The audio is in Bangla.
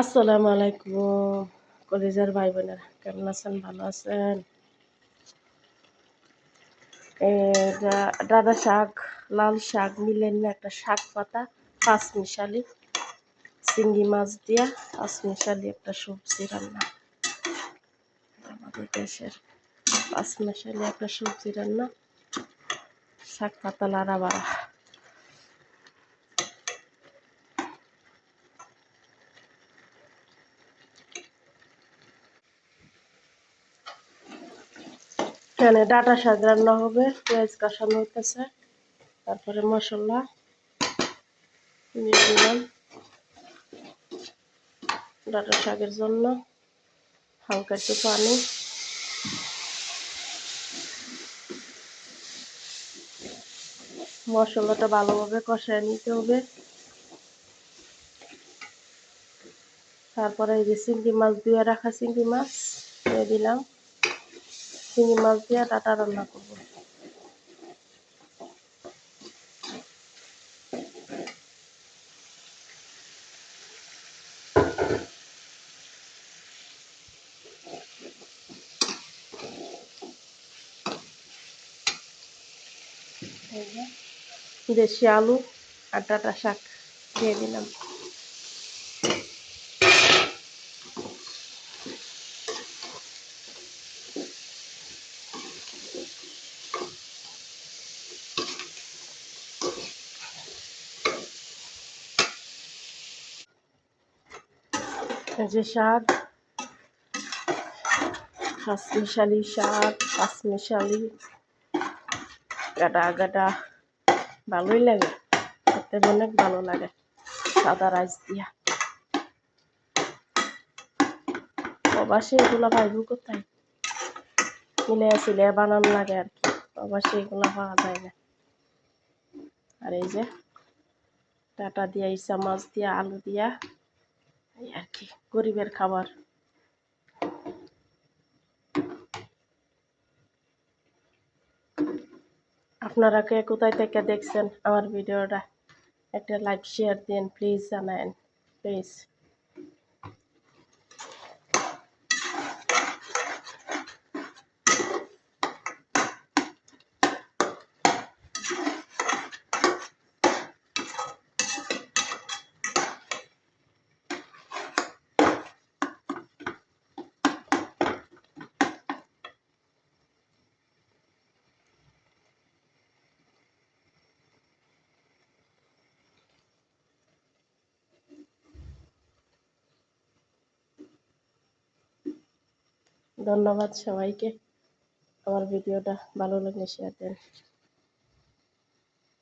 আসসালামু আলাইকুম, কলেজের ভাই বোনেরা কেমন আছেন? ভালো আছেন? ডাটা শাক, লাল শাক মিলেন না, একটা শাক পাতা পাঁচ মিশালি চিংড়ি মাছ দিয়া পাঁচ মিশালি একটা সবজি রান্না। আমাদের দেশের পাঁচ মিশালি একটা সবজি রান্না, শাক পাতা লাড়া বাড়া এখানে ডাটা শাক রান্না হবে, পেঁয়াজ কষানো হইতেছে, তারপরে মশলা ডাটা শাকের জন্য হালকা একটু পানি। মশলাটা ভালোভাবে কষায় নিতে হবে। তারপরে এই যে চিংড়ি মাছ দিয়ে রাখা চিংড়ি মাছ, দিয়ে দিলাম। চিংড়ি মাছ দিয়ে ডাটা রান্না করব। দেশি আলু আর ডাটা শাক দিয়ে দিলাম। যে শাক পাঁচমিশালি শাক, পাঁচমিশালি। গাডা গাডা ভালোই লাগে, খেতে অনেক ভালো লাগে, সাদা রাইস দিয়া। প্রবাসী এগুলো পাইব কোথায়? মিলে আসলে বানানো লাগে আর কি, প্রবাসী এগুলো পাওয়া যায় না। আর এই যে টাটা দিয়া ইসা মাছ দিয়া, আলু দিয়া এই আর কি, গরিবের খাবার। আপনারা কে কোথায় থেকে দেখছেন আমার ভিডিওটা, একটা লাইক শেয়ার দিন প্লিজ জানান প্লিজ ধন্যবাদ সবাইকে। আমার ভিডিওটা ভালো লাগলে শেয়ার দেন।